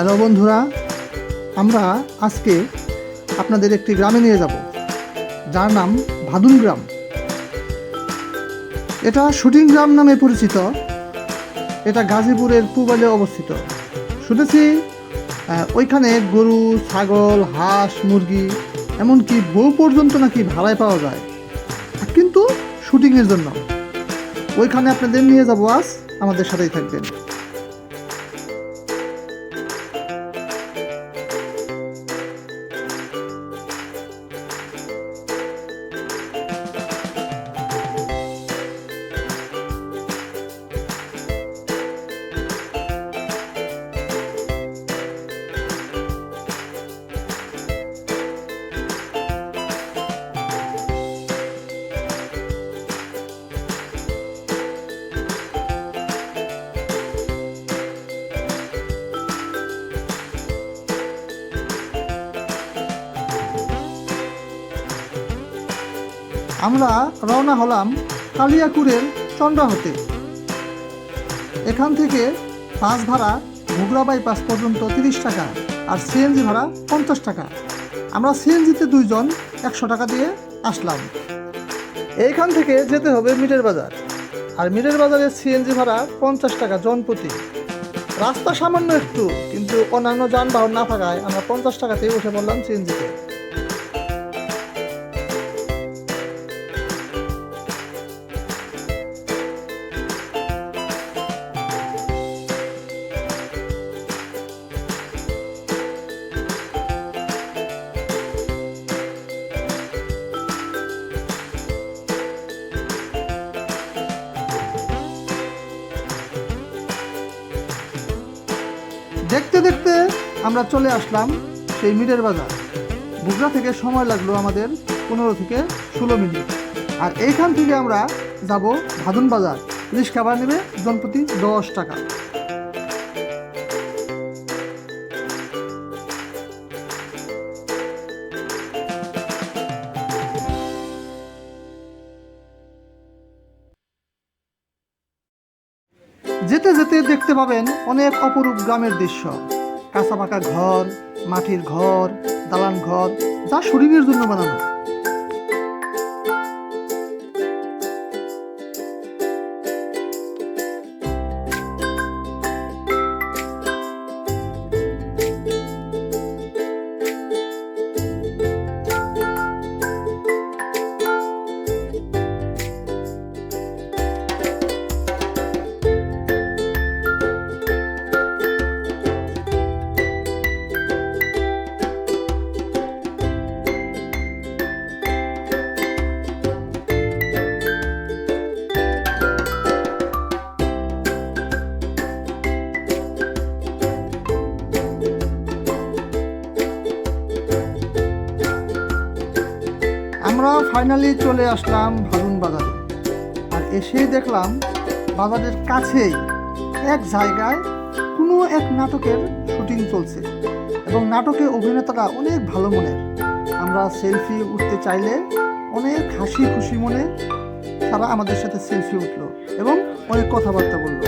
Hello বন্ধুরা, আমরা আজকে আপনাদের একটি গ্রামে নিয়ে যাব, যার নাম ভাদুন গ্রাম। এটা শুটিং গ্রাম নামে পরিচিত, এটা গাজীপুরের পূবালে অবস্থিত। শুনেছি ওইখানে গরু, ছাগল, হাঁস, মুরগি, এমনকি বউ পর্যন্ত নাকি ভাড়ায় পাওয়া যায়। কিন্তু শুটিংয়ের জন্য। ওইখানে আপনাদের নিয়ে যাব আজ, আমাদের সাথেই থাকবেন। আমরা রওনা হলাম কালিয়াকুরের চন্দ্রা হতে এখান থেকে বাস ভাড়া ঘুগরা বাইপাস পর্যন্ত তিরিশ টাকা আর সিএনজি ভাড়া পঞ্চাশ টাকা। আমরা সিএনজিতে দুইজন একশো টাকা দিয়ে আসলাম। এইখান থেকে যেতে হবে মিটের বাজার। আর মিটের বাজারে সিএনজি ভাড়া পঞ্চাশ টাকা জনপ্রতি। রাস্তা সামান্য একটু, কিন্তু অন্যান্য যানবাহন না থাকায় আমরা পঞ্চাশ টাকাতেই বসে পড়লাম সিএনজিতে। আমরা চলে আসলাম সেই মিটের বাজার। বুগরা থেকে সময় লাগল আমাদের পনেরো থেকে ষোলো মিনিট। আর এইখান থেকে আমরা যাব ভাদুন বাজার। রিক্সা ভাড়া নেবে জনপ্রতি দশ টাকা। যেতে যেতে দেখতে পাবেন অনেক অপরূপ গ্রামের দৃশ্য। কাঁচা পাকা ঘর মাটির ঘর দালান ঘর যা শরীরের জন্য বানানো। ফাইনালি চলে আসলাম ভাদুন বাজারে। আর এসেই দেখলাম বাজারের কাছেই এক জায়গায় কোনো এক নাটকের শুটিং চলছে এবং নাটকে অভিনেতারা অনেক ভালো মনের। আমরা সেলফি উঠতে চাইলে অনেক হাসি খুশি মনে তারা আমাদের সাথে সেলফি উঠল এবং অনেক কথাবার্তা বলল।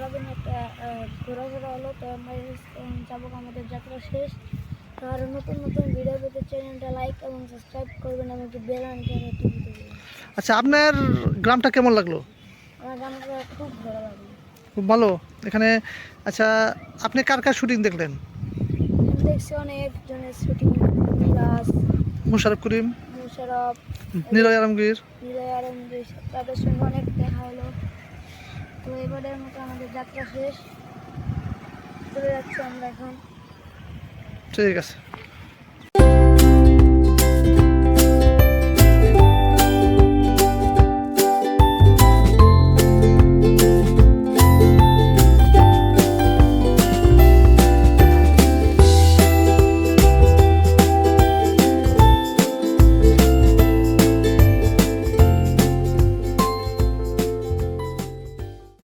সারাদিন একটা আহ, ঘোরাফেরা হলো তো আমরা যাব আমাদের যাত্রা শেষ। তো আরও নতুন নতুন ভিডিও পেতে চ্যানেলটা লাইক এবং সাবস্ক্রাইব করবেন আমাকে বেল আইকনে টিভিতে দেবেন আচ্ছা আপনার গ্রামটা কেমন লাগল? আমার গ্রামটা খুব ভালো লাগল। খুব ভালো। এখানে আচ্ছা আপনি কার কার শুটিং দেখলেন? দেখছি অনেকজনের শুটিং মিরাজ মুশারফ করিম মুশারফ নিলয় আলমগীর। নিলয় আলমগীর তাদের সঙ্গে অনেক দেখা হলো। তো এবারের মতো আমাদের যাত্রা শেষ। চলে যাচ্ছি আমরা এখন। ঠিক আছে।